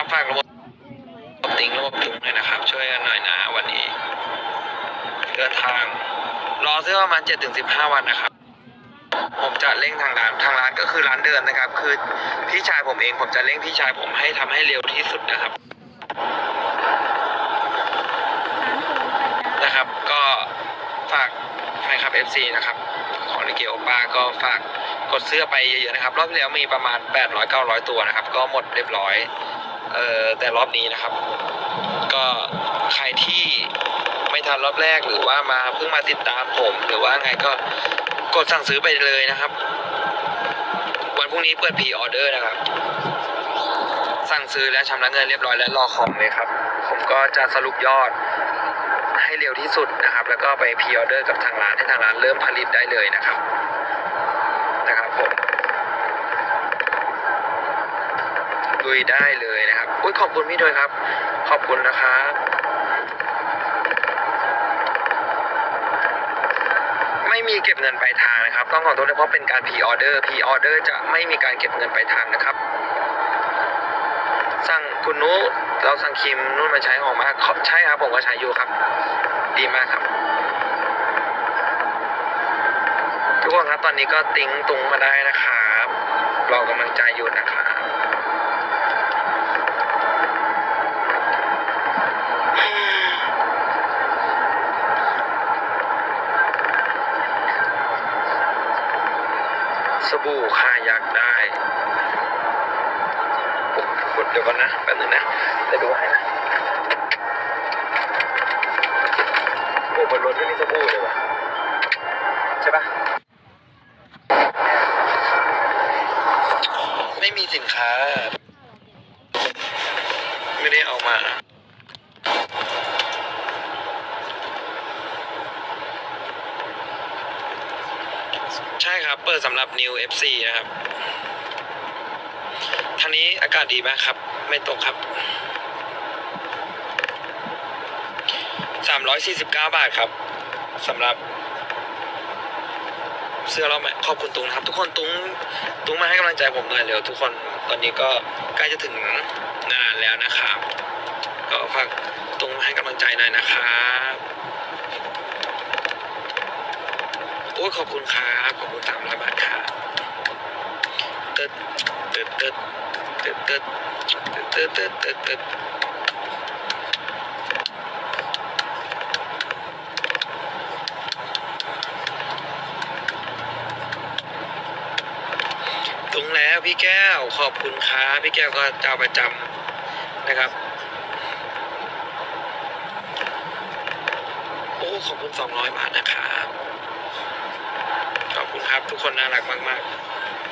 ครับฝากระบบติงระบบจุงเลยนะครับ ช่วยกันหน่อยนะวันนี้ เดินทาง รอซื้อประมาณ7-15ถึงวันนะครับ ผมจะเร่งทางร้านทางร้านก็คือร้านเดินนะครับ คือพี่ชายผมเองผมจะเร่งพี่ชายผมให้ทำให้เร็วที่สุดนะครับ นะครับก็ฝากแฟนคลับ FC นะครับ ของลิเกโอป้าก็ฝากกดเสื้อไปเยอะๆนะครับ รอบที่แล้วมีประมาณ 800 900 ตัวนะครับ ก็หมดเรียบร้อย เอ่อแต่รอบนี้นะครับ ก็ใครที่ไม่ทันรอบแรกหรือว่ามาเพิ่งมาติดตามผม หรือว่าไงก็กดสั่งซื้อไปเลยนะครับ วันพรุ่งนี้เปิดพีออเดอร์นะครับ สั่งซื้อและชำระเงินเรียบร้อยและรอของเลยครับ ผมก็จะสรุปยอดให้เร็วที่สุดนะครับ แล้วก็ไปพีออเดอร์กับทางร้านให้ทางร้านเริ่มผลิตได้เลยนะครับ นะครับผม ลุยได้เลยนะครับ อุ้ยขอบคุณพี่ด้วยครับ ขอบคุณนะครับไม่มีเก็บเงินปลายทางนะครับ ต้องขอโทษด้วยเพราะเป็นการพีออเดอร์พีออเดอร์จะไม่มีการเก็บเงินปลายทางนะครับ สั่งคุณนุเราสั่งครีมนุ่นมาใช้หอมมากขอใช่ครับผมก็ใช้อยู่ครับ ดีมากครับ ทุกคนครับตอนนี้ก็ติ้งตุงมาได้นะครับรอกำลังใจอยู่นะครับ สบู่ค่ะอยากได้กดเดี๋ยวก่อนนะแป๊บนึงนะจะดูให้นะโอ้บนรถไม่มีสบู่เลยวะใช่ปะไม่มีสินค้า ไม่ได้เอามา ใช่ครับ เปิดสำหรับ New FC นะครับทางนี้อากาศดีมากครับ ไม่ตกครับ 349 บาทครับสำหรับ เสื้อเราไหมขอบคุณตุงนะครับ ทุกคนตุงตุงมาให้กำลังใจผมหน่อยเร็วทุกคนตอนนี้ก็ใกล้จะถึงงานแล้วนะครับ ก็ฝากตุงมาให้กำลังใจหน่อยนะครับ อ้ยขอบคุณครับขอบคุณสามร้อยบาทครับตึ๊ดตึ๊ดตึ๊ดตึ๊ดตึ๊ดตึ๊ดตึ๊ดตึ๊ดตึ๊ดตุงแล้วพี่แก้วขอบคุณครับพี่แก้วก็เจ้าประจำนะครับโอ้ขอบคุณสองร้อยบาทนะครับขอบคุณครับ ทุกคนน่ารักมาก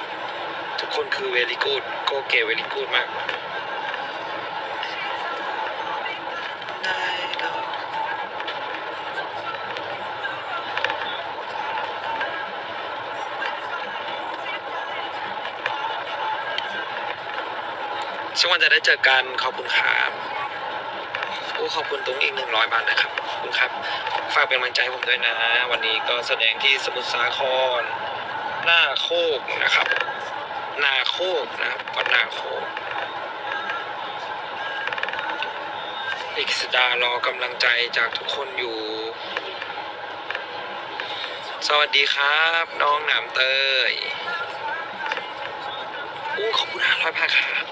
ๆ ทุกคนคือเวลีกูดโกเกเวลีกูดมากได้แล้วสักวันจะได้เจอกันขอบคุณครับโอ้ขอบคุณตรงอีกหนึ่งร้อยบาทนะครับขอบคุณครับ ฝากเป็นกำลังใจให้ผมด้วยนะ วันนี้ก็แสดงที่สมุทรสาคร หน้าโคกนะครับ นาโคกนะครับวัดนาโคกอีกสดารอกำลังใจจากทุกคนอยู่ สวัสดีครับ น้องหนามเตยอู้ขอบคุณห้าร้อยบาทครับ